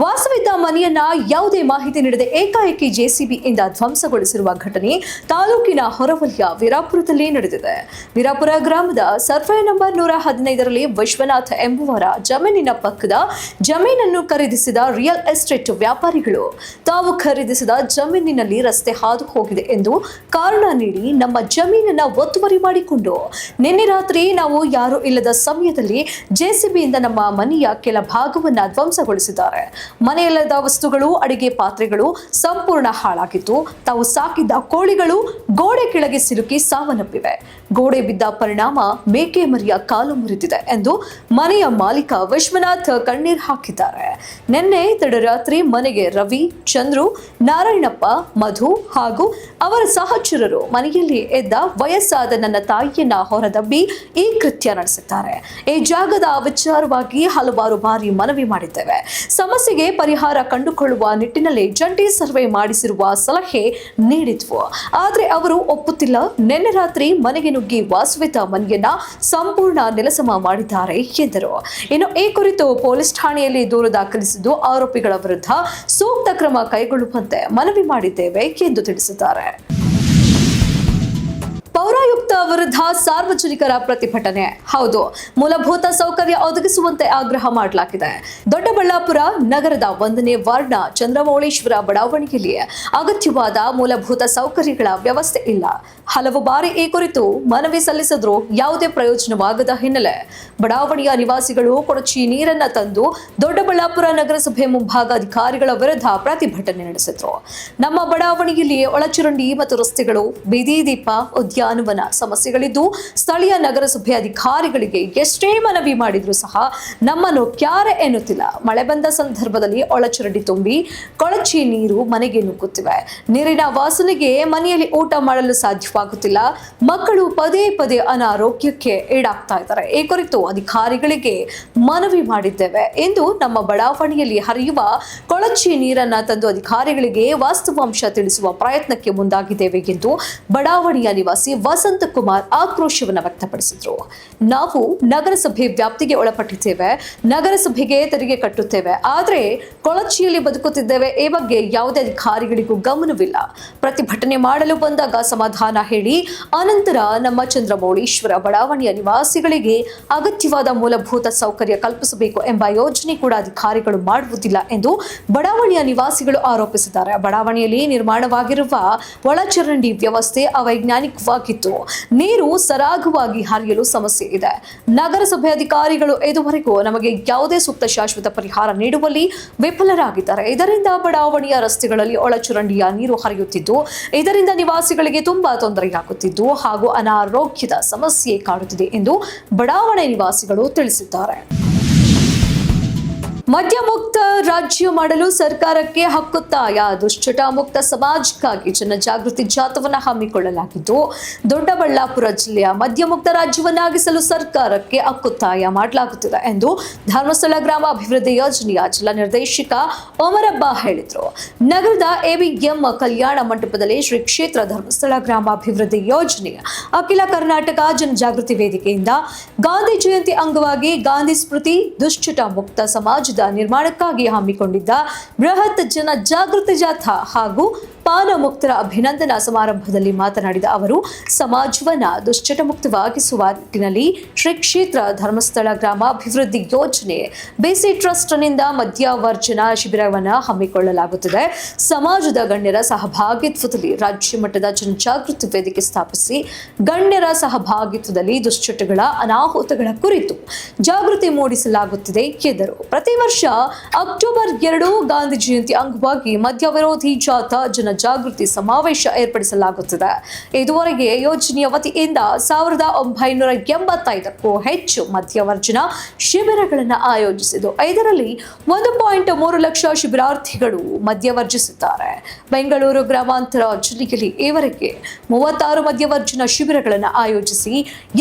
ವಾಸವಿದ್ದ ಮನೆಯನ್ನ ಯಾವುದೇ ಮಾಹಿತಿ ನೀಡದೆ ಏಕಾಏಕಿ ಜೆಸಿಬಿಯಿಂದ ಧ್ವಂಸಗೊಳಿಸಿರುವ ಘಟನೆ ತಾಲೂಕಿನ ಹೊರವಲಯ ವೀರಾಪುರದಲ್ಲಿ ನಡೆದಿದೆ. ವೀರಾಪುರ ಗ್ರಾಮದ ಸರ್ವೆ ನಂಬರ್ ನೂರ ಹದಿನೈದರಲ್ಲಿ ವಿಶ್ವನಾಥ್ ಎಂಬುವರ ಜಮೀನಿನ ಪಕ್ಕದ ಜಮೀನನ್ನು ಖರೀದಿಸಿದ ರಿಯಲ್ ಎಸ್ಟೇಟ್ ವ್ಯಾಪಾರಿಗಳು, ತಾವು ಖರೀದಿಸಿದ ಜಮೀನಿನಲ್ಲಿ ರಸ್ತೆ ಹಾದು ಹೋಗಿದೆ ಎಂದು ಕಾರಣ ನೀಡಿ ನಮ್ಮ ಜಮೀನನ್ನ ಒತ್ತುವರಿ ಮಾಡಿಕೊಂಡು, ನಿನ್ನೆ ರಾತ್ರಿ ನಾವು ಯಾರೂ ಇಲ್ಲದ ಸಮಯದಲ್ಲಿ ಜೆಸಿಬಿಯಿಂದ ನಮ್ಮ ಮನೆಯ ಕೆಲ ಭಾಗವನ್ನ ಧ್ವಂಸಗೊಳಿಸಿದ್ದಾರೆ. ಮನೆಯಲ್ಲದ ವಸ್ತುಗಳು, ಅಡಿಗೆ ಪಾತ್ರೆಗಳು ಸಂಪೂರ್ಣ ಹಾಳಾಗಿತ್ತು. ತಾವು ಸಾಕಿದ್ದ ಕೋಳಿಗಳು ಗೋಡೆ ಕೆಳಗೆ ಸಿಲುಕಿ ಸಾವನ್ನಪ್ಪಿವೆ. ಗೋಡೆ ಬಿದ್ದ ಪರಿಣಾಮ ಮೇಕೆ ಮರಿಯ ಕಾಲು ಮುರಿದಿದೆ ಎಂದು ಮನೆಯ ಮಾಲೀಕ ವಿಶ್ವನಾಥ್ ಕಣ್ಣೀರ್ ಹಾಕಿದ್ದಾರೆ. ನಿನ್ನೆ ತಡರಾತ್ರಿ ಮನೆಗೆ ರವಿ, ಚಂದ್ರು, ನಾರಾಯಣಪ್ಪ, ಮಧು ಹಾಗೂ ಅವರ ಸಹಚರರು ಮನೆಯಲ್ಲಿ ಎದ್ದ ವಯಸ್ಸಾದ ನನ್ನ ತಾಯಿಯನ್ನ ಹೊರದಬ್ಬಿ ಈ ಕೃತ್ಯ ನಡೆಸಿದ್ದಾರೆ. ಈ ಜಾಗದ ವಿಚಾರವಾಗಿ ಹಲವಾರು ಬಾರಿ ಮನವಿ ಮಾಡಿದ್ದೇವೆ. ಸಮಸ್ಯೆಗೆ ಪರಿಹಾರ ಕಂಡುಕೊಳ್ಳುವ ನಿಟ್ಟಿನಲ್ಲಿ ಜಂಟಿ ಸರ್ವೆ ಮಾಡಿಸಿರುವ ಸಲಹೆ ನೀಡಿದ್ವು. ಆದರೆ ಅವರು ಒಪ್ಪುತ್ತಿಲ್ಲ. ನಿನ್ನೆ ರಾತ್ರಿ ಮನೆಗೆ ನುಗ್ಗಿ ವಾಸುವಿತ ಮನೆಯನ್ನ ಸಂಪೂರ್ಣ ನೆಲಸಮ ಮಾಡಿದ್ದಾರೆ ಎಂದರು. ಇನ್ನು ಈ ಕುರಿತು ಪೊಲೀಸ್ ಠಾಣೆಯಲ್ಲಿ ದೂರು ದಾಖಲಿಸಿದ್ದು ಆರೋಪಿಗಳ ವಿರುದ್ಧ ಸೂಕ್ತ ಕ್ರಮ ಕೈಗೊಳ್ಳುವಂತೆ ಮನವಿ ಮಾಡಿದ್ದೇವೆ ಎಂದು ತಿಳಿಸಿದ್ದಾರೆ. ಪೌರಾಯುಕ್ತ ವಿರುದ್ಧ ಸಾರ್ವಜನಿಕರ ಪ್ರತಿಭಟನೆ. ಹೌದು, ಮೂಲಭೂತ ಸೌಕರ್ಯ ಒದಗಿಸುವಂತೆ ಆಗ್ರಹ ಮಾಡಲಾಗಿದೆ. ದೊಡ್ಡಬಳ್ಳಾಪುರ ನಗರದ ಒಂದನೇ ವಾರ್ಡ್ನ ಚಂದ್ರಮೌಳೇಶ್ವರ ಬಡಾವಣೆಯಲ್ಲಿ ಅಗತ್ಯವಾದ ಮೂಲಭೂತ ಸೌಕರ್ಯಗಳ ವ್ಯವಸ್ಥೆ ಇಲ್ಲ. ಹಲವು ಬಾರಿ ಈ ಕುರಿತು ಮನವಿ ಸಲ್ಲಿಸಿದ್ರೂ ಯಾವುದೇ ಪ್ರಯೋಜನವಾಗದ ಹಿನ್ನೆಲೆ ಬಡಾವಣೆಯ ನಿವಾಸಿಗಳು ಕೊಡಚಿ ನೀರನ್ನ ತಂದು ದೊಡ್ಡಬಳ್ಳಾಪುರ ನಗರಸಭೆ ಮುಂಭಾಗ ಅಧಿಕಾರಿಗಳ ವಿರುದ್ಧ ಪ್ರತಿಭಟನೆ ನಡೆಸಿದ್ರು. ನಮ್ಮ ಬಡಾವಣೆಯಲ್ಲಿ ಒಳಚರಂಡಿ ಮತ್ತು ರಸ್ತೆಗಳು, ಬೀದಿ ದೀಪ ಉದ್ಯಾನವನ ಸಮಸ್ಯೆಗಳಿದ್ದು ಸ್ಥಳೀಯ ನಗರಸಭೆ ಅಧಿಕಾರಿಗಳಿಗೆ ಎಷ್ಟೇ ಮನವಿ ಮಾಡಿದ್ರು ಸಹ ನಮ್ಮನ್ನು ಕ್ಯಾರೆ ಎನ್ನುತ್ತಿಲ್ಲ. ಮಳೆ ಬಂದ ಸಂದರ್ಭದಲ್ಲಿ ಒಳಚರಂಡಿ ತುಂಬಿ ಕೊಳಚಿ ನೀರು ಮನೆಗೆ ನುಗ್ಗುತ್ತಿವೆ. ನೀರಿನ ವಾಸನೆಗೆ ಮನೆಯಲ್ಲಿ ಊಟ ಮಾಡಲು ಸಾಧ್ಯವಾಗುತ್ತಿಲ್ಲ. ಮಕ್ಕಳು ಪದೇ ಪದೇ ಅನಾರೋಗ್ಯಕ್ಕೆ ಈಡಾಗ್ತಾ ಇದ್ದಾರೆ. ಈ ಕುರಿತು ಅಧಿಕಾರಿಗಳಿಗೆ ಮನವಿ ಮಾಡಿದ್ದೇವೆ ಎಂದು ನಮ್ಮ ಬಡಾವಣೆಯಲ್ಲಿ ಹರಿಯುವ ಕೊಳಚಿ ನೀರನ್ನ ತಂದು ಅಧಿಕಾರಿಗಳಿಗೆ ವಾಸ್ತವಾಂಶ ತಿಳಿಸುವ ಪ್ರಯತ್ನಕ್ಕೆ ಮುಂದಾಗಿದ್ದೇವೆ ಎಂದು ಬಡಾವಣೆಯ ನಿವಾಸಿ ವಸಂತ ಕುಮಾರ್ ಆಕ್ರೋಶವನ್ನು ವ್ಯಕ್ತಪಡಿಸಿದ್ರು. ನಾವು ನಗರಸಭೆ ವ್ಯಾಪ್ತಿಗೆ ಒಳಪಟ್ಟಿದ್ದೇವೆ, ನಗರಸಭೆಗೆ ತೆರಿಗೆ ಕಟ್ಟುತ್ತೇವೆ, ಆದರೆ ಕೊಳಚಿಯಲ್ಲಿ ಬದುಕುತ್ತಿದ್ದೇವೆ ಈ ಬಗ್ಗೆ ಯಾವುದೇ ಅಧಿಕಾರಿಗಳಿಗೂ ಗಮನವಿಲ್ಲ. ಪ್ರತಿಭಟನೆ ಮಾಡಲು ಬಂದಾಗ ಸಮಾಧಾನ ಹೇಳಿ, ಅನಂತರ ನಮ್ಮ ಚಂದ್ರಮೌಳೀಶ್ವರ ಬಡಾವಣೆಯ ನಿವಾಸಿಗಳಿಗೆ ಅಗತ್ಯವಾದ ಮೂಲಭೂತ ಸೌಕರ್ಯ ಕಲ್ಪಿಸಬೇಕು ಎಂಬ ಯೋಜನೆ ಕೂಡ ಅಧಿಕಾರಿಗಳು ಮಾಡುವುದಿಲ್ಲ ಎಂದು ಬಡಾವಣೆಯ ನಿವಾಸಿಗಳು ಆರೋಪಿಸಿದ್ದಾರೆ. ಬಡಾವಣೆಯಲ್ಲಿ ನಿರ್ಮಾಣವಾಗಿರುವ ಒಳಚರಂಡಿ ವ್ಯವಸ್ಥೆ ಅವೈಜ್ಞಾನಿಕವಾಗಿದ್ದು, ನೀರು ಸರಾಗವಾಗಿ ಹರಿಯಲು ಸಮಸ್ಯೆ ಇದೆ. ನಗರಸಭೆ ಅಧಿಕಾರಿಗಳು ಇದುವರೆಗೂ ನಮಗೆ ಯಾವುದೇ ಸೂಕ್ತ ಶಾಶ್ವತ ಪರಿಹಾರ ನೀಡುವಲ್ಲಿ ವಿಫಲರಾಗಿದ್ದಾರೆ. ಇದರಿಂದ ಬಡಾವಣೆಯ ರಸ್ತೆಗಳಲ್ಲಿ ಒಳಚರಂಡಿಯ ನೀರು ಹರಿಯುತ್ತಿದ್ದು, ಇದರಿಂದ ನಿವಾಸಿಗಳಿಗೆ ತುಂಬಾ ತೊಂದರೆಯಾಗುತ್ತಿದ್ದು ಹಾಗೂ ಅನಾರೋಗ್ಯದ ಸಮಸ್ಯೆ ಕಾಡುತ್ತಿದೆ ಎಂದು ಬಡಾವಣೆ ನಿವಾಸಿಗಳು ತಿಳಿಸಿದ್ದಾರೆ. ಮದ್ಯ ಮುಕ್ತ ರಾಜ್ಯ ಮಾಡಲು ಸರ್ಕಾರಕ್ಕೆ ಹಕ್ಕೊತ್ತಾಯ ದುಶ್ಚಟ ಮುಕ್ತ ಸಮಾಜಕ್ಕಾಗಿ ಜನಜಾಗೃತಿ ಜಾಥವನ್ನು ಹಮ್ಮಿಕೊಳ್ಳಲಾಗಿದ್ದು, ದೊಡ್ಡಬಳ್ಳಾಪುರ ಜಿಲ್ಲೆಯ ಮದ್ಯಮುಕ್ತ ರಾಜ್ಯವನ್ನಾಗಿಸಲು ಸರ್ಕಾರಕ್ಕೆ ಹಕ್ಕೊತ್ತಾಯ ಮಾಡಲಾಗುತ್ತಿದೆ ಎಂದು ಧರ್ಮಸ್ಥಳ ಗ್ರಾಮ ಅಭಿವೃದ್ಧಿ ಯೋಜನೆಯ ಜಿಲ್ಲಾ ನಿರ್ದೇಶಕ ಒಮರಬ್ಬ ಹೇಳಿದರು. ನಗರದ ಎವಿಎಂ ಕಲ್ಯಾಣ ಮಂಟಪದಲ್ಲಿ ಶ್ರೀ ಕ್ಷೇತ್ರ ಧರ್ಮಸ್ಥಳ ಗ್ರಾಮ ಅಭಿವೃದ್ಧಿ ಯೋಜನೆಯ ಅಖಿಲ ಕರ್ನಾಟಕ ಜನಜಾಗೃತಿ ವೇದಿಕೆಯಿಂದ ಗಾಂಧಿ ಜಯಂತಿ ಅಂಗವಾಗಿ ಗಾಂಧಿ ಸ್ಮೃತಿ ದುಶ್ಚಟ ಮುಕ್ತ ಸಮಾಜದ ನಿರ್ಮಾಣಕ್ಕಾಗಿ ಹಮ್ಮಿಕೊಂಡಿದ್ದ ಬೃಹತ್ ಜನ ಜಾಗೃತಿ ಜಾಥಾ ಹಾಗೂ ಪಾನ ಮುಕ್ತರ ಅಭಿನಂದನಾ ಸಮಾರಂಭದಲ್ಲಿ ಮಾತನಾಡಿದ ಅವರು, ಸಮಾಜವನ್ನ ದುಶ್ಚಟ ಮುಕ್ತವಾಗಿಸುವ ನಿಟ್ಟಿನಲ್ಲಿ ಶ್ರೀ ಕ್ಷೇತ್ರ ಧರ್ಮಸ್ಥಳ ಗ್ರಾಮಾಭಿವೃದ್ಧಿ ಯೋಜನೆ, ಬೇಸಿ ಟ್ರಸ್ಟ್ನಿಂದ ಮದ್ಯವರ್ಜನ ಶಿಬಿರವನ್ನು ಹಮ್ಮಿಕೊಳ್ಳಲಾಗುತ್ತದೆ. ಸಮಾಜದ ಗಣ್ಯರ ಸಹಭಾಗಿತ್ವದಲ್ಲಿ ರಾಜ್ಯ ಮಟ್ಟದ ಜನಜಾಗೃತಿ ವೇದಿಕೆ ಸ್ಥಾಪಿಸಿ, ಗಣ್ಯರ ಸಹಭಾಗಿತ್ವದಲ್ಲಿ ದುಶ್ಚಟಗಳ, ಅನಾಹುತಗಳ ಕುರಿತು ಜಾಗೃತಿ ಮೂಡಿಸಲಾಗುತ್ತಿದೆ, ಎಂದರು. ಪ್ರತಿ ವರ್ಷ ಅಕ್ಟೋಬರ್ ಎರಡು ಗಾಂಧಿ ಜಯಂತಿ ಅಂಗವಾಗಿ ಮದ್ಯ ವಿರೋಧಿ ಜಾಥಾ ಜನಜಾಗೃತಿ ಸಮಾವೇಶ ಏರ್ಪಡಿಸಲಾಗುತ್ತಿದೆ. ಇದುವರೆಗೆ ಯೋಜನೆಯ ವತಿಯಿಂದ ಸಾವಿರದ ಒಂಬೈನೂರ ಎಂಬತ್ತೈದಕ್ಕೂ ಹೆಚ್ಚು ಮದ್ಯವರ್ಜನ ಶಿಬಿರಗಳನ್ನು ಆಯೋಜಿಸಿದ್ದು. ಇದರಲ್ಲಿ ಒಂದು ಪಾಯಿಂಟ್ ಮೂರು ಲಕ್ಷ ಶಿಬಿರಾರ್ಥಿಗಳು ಮದ್ಯವರ್ಜಿಸಿದ್ದಾರೆ ಬೆಂಗಳೂರು ಗ್ರಾಮಾಂತರ ಜಿಲ್ಲೆಯಲ್ಲಿ ಈವರೆಗೆ ಮೂವತ್ತಾರು ಮದ್ಯವರ್ಜನ ಶಿಬಿರಗಳನ್ನು ಆಯೋಜಿಸಿ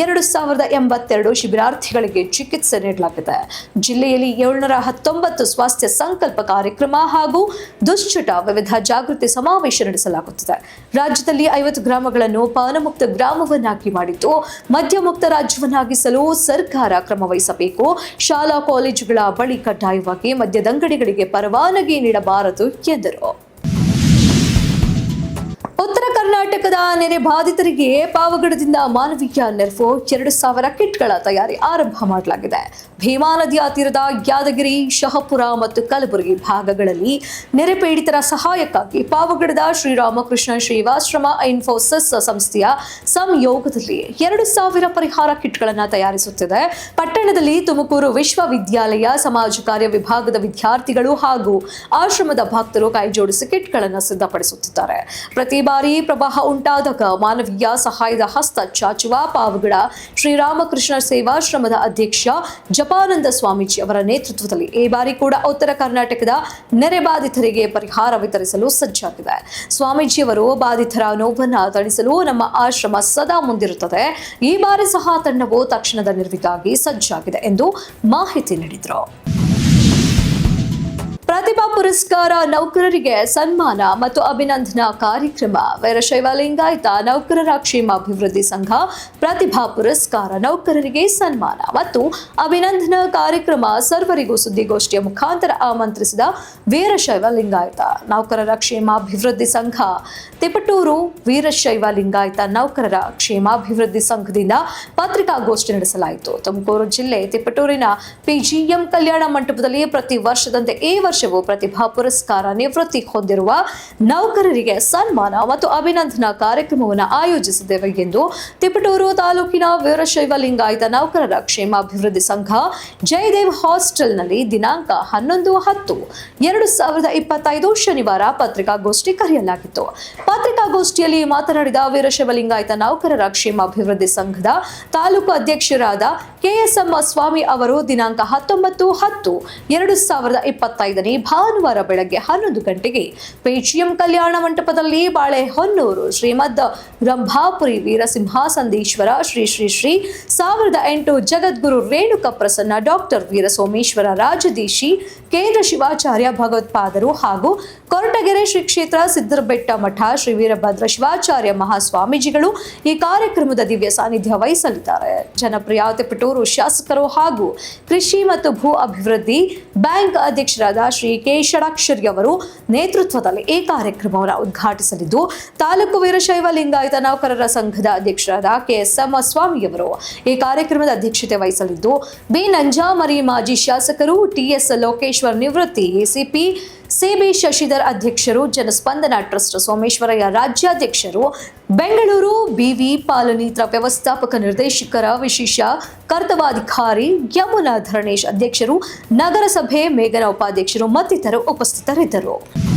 ಎರಡು ಸಾವಿರದ ಎಂಬತ್ತೆರಡು ಶಿಬಿರಾರ್ಥಿಗಳಿಗೆ ಚಿಕಿತ್ಸೆ ನೀಡಲಾಗಿದೆ. ಜಿಲ್ಲೆಯಲ್ಲಿ ಏಳ್ನೂರ ಹತ್ತೊಂಬತ್ತು ಸ್ವಾಸ್ಥ್ಯ ಸಂಕಲ್ಪ ಕಾರ್ಯಕ್ರಮ ಹಾಗೂ ದುಶ್ಚಟ ವಿವಿಧ ಜಾಗೃತಿ ಸಮಾವೇಶ ನಡೆಸಲಾಗುತ್ತಿದೆ. ರಾಜ್ಯದಲ್ಲಿ ಐವತ್ತು ಗ್ರಾಮಗಳನ್ನು ಪಾನಮುಕ್ತ ಗ್ರಾಮವನ್ನಾಗಿ ಮಾಡಿದ್ದು, ಮದ್ಯಮುಕ್ತ ರಾಜ್ಯವನ್ನಾಗಿಸಲು ಸರ್ಕಾರ ಕ್ರಮ ವಹಿಸಬೇಕು. ಶಾಲಾ ಕಾಲೇಜುಗಳ ಬಳಿ ಕಡ್ಡಾಯವಾಗಿ ಮದ್ಯದಂಗಡಿಗಳಿಗೆ ಪರವಾನಗಿ ನೀಡಬಾರದು ಎಂದರು. ಕರ್ನಾಟಕದ ನೆರೆ ಬಾಧಿತರಿಗೆ ಪಾವಗಡದಿಂದ ಮಾನವೀಯ ನೆರವು ಎರಡು ಸಾವಿರ ಕಿಟ್ಗಳ ತಯಾರಿ ಆರಂಭ ಮಾಡಲಾಗಿದೆ. ಭೀಮಾ ನದಿಯ ತೀರದ ಯಾದಗಿರಿ, ಶಹಪುರ ಮತ್ತು ಕಲಬುರಗಿ ಭಾಗಗಳಲ್ಲಿ ನೆರೆ ಪೀಡಿತರ ಸಹಾಯಕ್ಕಾಗಿ ಪಾವಗಡದ ಶ್ರೀರಾಮಕೃಷ್ಣ ಶ್ರೀವಾಶ್ರಮ ಇನ್ಫೋಸಿಸ್ ಸಂಸ್ಥೆಯ ಸಂಯೋಗದಲ್ಲಿ ಎರಡು ಸಾವಿರ ಪರಿಹಾರ ಕಿಟ್ಗಳನ್ನು ತಯಾರಿಸುತ್ತಿದೆ. ಪಟ್ಟಣದಲ್ಲಿ ತುಮಕೂರು ವಿಶ್ವವಿದ್ಯಾಲಯ, ಸಮಾಜ ಕಾರ್ಯ ವಿಭಾಗದ ವಿದ್ಯಾರ್ಥಿಗಳು ಹಾಗೂ ಆಶ್ರಮದ ಭಕ್ತರು ಕೈಜೋಡಿಸಿ ಕಿಟ್ಗಳನ್ನು ಸಿದ್ಧಪಡಿಸುತ್ತಿದ್ದಾರೆ. ಪ್ರತಿ ಬಾರಿ ಪ್ರವಾಹ ಉಂಟಾದಾಗ ಮಾನವೀಯ ಸಹಾಯದ ಹಸ್ತ ಚಾಚುವ ಪಾವಗಡ ಶ್ರೀರಾಮಕೃಷ್ಣ ಸೇವಾಶ್ರಮದ ಅಧ್ಯಕ್ಷ ಜಪಾನಂದ ಸ್ವಾಮೀಜಿ ಅವರ ನೇತೃತ್ವದಲ್ಲಿ ಈ ಬಾರಿ ಕೂಡ ಉತ್ತರ ಕರ್ನಾಟಕದ ನೆರೆ ಬಾಧಿತರಿಗೆ ಪರಿಹಾರ ವಿತರಿಸಲು ಸಜ್ಜಾಗಿದೆ. ಸ್ವಾಮೀಜಿಯವರು ಬಾಧಿತರ ನೋವನ್ನು ತಣಿಸಲು ನಮ್ಮ ಆಶ್ರಮ ಸದಾ ಮುಂದಿರುತ್ತದೆ. ಈ ಬಾರಿ ಸಹ ತಂಡವು ತಕ್ಷಣದ ನೆರವಿಗಾಗಿ ಸಜ್ಜಾಗಿದೆ ಎಂದು ಮಾಹಿತಿ ನೀಡಿದರು. ಪ್ರತಿಭಾ ಪುರಸ್ಕಾರ ನೌಕರರಿಗೆ ಸನ್ಮಾನ ಮತ್ತು ಅಭಿನಂದನಾ ಕಾರ್ಯಕ್ರಮ ವೀರಶೈವ ಲಿಂಗಾಯತ ನೌಕರರ ಕ್ಷೇಮಾಭಿವೃದ್ಧಿ ಸಂಘ ಪ್ರತಿಭಾ ಪುರಸ್ಕಾರ ನೌಕರರಿಗೆ ಸನ್ಮಾನ ಮತ್ತು ಅಭಿನಂದನಾ ಕಾರ್ಯಕ್ರಮ ಸರ್ವರಿಗೂ ಸುದ್ದಿಗೋಷ್ಠಿಯ ಮುಖಾಂತರ ಆಮಂತ್ರಿಸಿದ ವೀರಶೈವ ಲಿಂಗಾಯತ, ನೌಕರರ ಕ್ಷೇಮಾಭಿವೃದ್ಧಿ ಸಂಘ, ತಿಪಟೂರು ವೀರಶೈವ ಲಿಂಗಾಯತ ನೌಕರರ ಕ್ಷೇಮಾಭಿವೃದ್ಧಿ ಸಂಘದಿಂದ ಪತ್ರಿಕಾಗೋಷ್ಠಿ ನಡೆಸಲಾಯಿತು. ತುಮಕೂರು ಜಿಲ್ಲೆ ತಿಪಟೂರಿನ ಪಿಜಿಎಂ ಕಲ್ಯಾಣ ಮಂಟಪದಲ್ಲಿ ಪ್ರತಿ ವರ್ಷದಂತೆ ಈ ವರ್ಷವೂ ಪ್ರತಿಭಾ ಪುರಸ್ಕಾರ ನಿವೃತ್ತಿ ಹೊಂದಿರುವ ನೌಕರರಿಗೆ ಸನ್ಮಾನ ಮತ್ತು ಅಭಿನಂದನಾ ಕಾರ್ಯಕ್ರಮವನ್ನು ಆಯೋಜಿಸಿದ್ದೇವೆ ಎಂದು ತಿಪಟೂರು ತಾಲೂಕಿನ ವೀರಶೈವ ಲಿಂಗಾಯತ ನೌಕರರ ಕ್ಷೇಮಾಭಿವೃದ್ಧಿ ಸಂಘ ಜಯದೇವ್ ಹಾಸ್ಟೆಲ್ನಲ್ಲಿ ದಿನಾಂಕ ಹನ್ನೊಂದು ಹತ್ತು. ಎರಡು ಸಾವಿರದ ಇಪ್ಪತ್ತೈದು ಶನಿವಾರ ಪತ್ರಿಕಾಗೋಷ್ಠಿ ಕರೆಯಲಾಗಿತ್ತು. ಪತ್ರಿಕಾಗೋಷ್ಠಿಯಲ್ಲಿ ಮಾತನಾಡಿದ ವೀರಶೈವ ಲಿಂಗಾಯತ ನೌಕರರ ಕ್ಷೇಮಾಭಿವೃದ್ಧಿ ಸಂಘದ ತಾಲೂಕು ಅಧ್ಯಕ್ಷರಾದ ಕೆಎಸ್ಎಂ ಸ್ವಾಮಿ ಅವರು ದಿನಾಂಕ ಹತ್ತೊಂಬತ್ತು ಹತ್ತು ಎರಡು ಸಾವಿರದ ಇಪ್ಪತ್ತೈದನೇ ಭಾನುವಾರ ಬೆಳಗ್ಗೆ ಹನ್ನೊಂದು ಗಂಟೆಗೆ ಪೇಚಿಎಂ ಕಲ್ಯಾಣ ಮಂಟಪದಲ್ಲಿ ಬಾಳೆಹೊನ್ನೂರು ಶ್ರೀಮದ್ ರಂಭಾಪುರಿ ವೀರಸಿಂಹಾಸಂದೀಶ್ವರ ಶ್ರೀ ಶ್ರೀ ಶ್ರೀ ಸಾವಿರದ ಎಂಟು ಜಗದ್ಗುರು ರೇಣುಕ ಪ್ರಸನ್ನ ಡಾಕ್ಟರ್ ವೀರಸೋಮೇಶ್ವರ ರಾಜದೀಶಿ ಕೇಂದ್ರ ಶಿವಾಚಾರ್ಯ ಭಗವತ್ಪಾದರು ಹಾಗೂ ಕೊರಟಗೆರೆ ಶ್ರೀ ಕ್ಷೇತ್ರ ಸಿದ್ದರಬೆಟ್ಟ ಮಠ ಶ್ರೀ ವೀರಭದ್ರ ಶಿವಾಚಾರ್ಯ ಮಹಾಸ್ವಾಮೀಜಿಗಳು ಈ ಕಾರ್ಯಕ್ರಮದ ದಿವ್ಯ ಸಾನ್ನಿಧ್ಯ ವಹಿಸಲಿದ್ದಾರೆ. ಜನಪ್ರಿಯ ತಿಪಟೂರು ಶಾಸಕರು ಹಾಗೂ ಕೃಷಿ ಮತ್ತು ಭೂ ಅಭಿವೃದ್ಧಿ ಬ್ಯಾಂಕ್ ಅಧ್ಯಕ್ಷರಾದ ಶ್ರೀ ಕೆ ಷಡಾಕ್ಷರಿ ಅವರು ನೇತೃತ್ವದಲ್ಲಿ ಈ ಕಾರ್ಯಕ್ರಮವನ್ನು ಉದ್ಘಾಟಿಸಲಿದ್ದು, ತಾಲೂಕು ವೀರಶೈವ ಲಿಂಗಾಯತ ನೌಕರರ ಸಂಘದ ಅಧ್ಯಕ್ಷರಾದ ಕೆ ಎಸ್ ಸ್ವಾಮಿಯವರು ಈ ಕಾರ್ಯಕ್ರಮದ ಅಧ್ಯಕ್ಷತೆ ವಹಿಸಲಿದ್ದು, ಬಿ ನಂಜಾಮರಿ ಮಾಜಿ ಶಾಸಕರು ಟಿಎಸ್ ಲೋಕೇಶ್ವರ್ ನಿವೃತ್ತಿ ಎಸಿಪಿ ಸಿಬಿ ಶಶಿಧರ್ ಅಧ್ಯಕ್ಷರು, ಜನಸ್ಪಂದನ ಟ್ರಸ್ಟ್ ಸೋಮೇಶ್ವರಯ್ಯ ರಾಜ್ಯಾಧ್ಯಕ್ಷರು, ಬೆಂಗಳೂರು ಬಿವಿ ಪಾಲನೀತ್ರ ವ್ಯವಸ್ಥಾಪಕ ನಿರ್ದೇಶಕರ ವಿಶೇಷ ಕರ್ತವಾಧಿಕಾರಿ ಯಮುನಾ ಧರಣೇಶ್ ಅಧ್ಯಕ್ಷರು, ನಗರಸಭೆ ಮೇಘನ ಉಪಾಧ್ಯಕ್ಷರು ಮತ್ತಿತರರು ಉಪಸ್ಥಿತರಿದ್ದರು.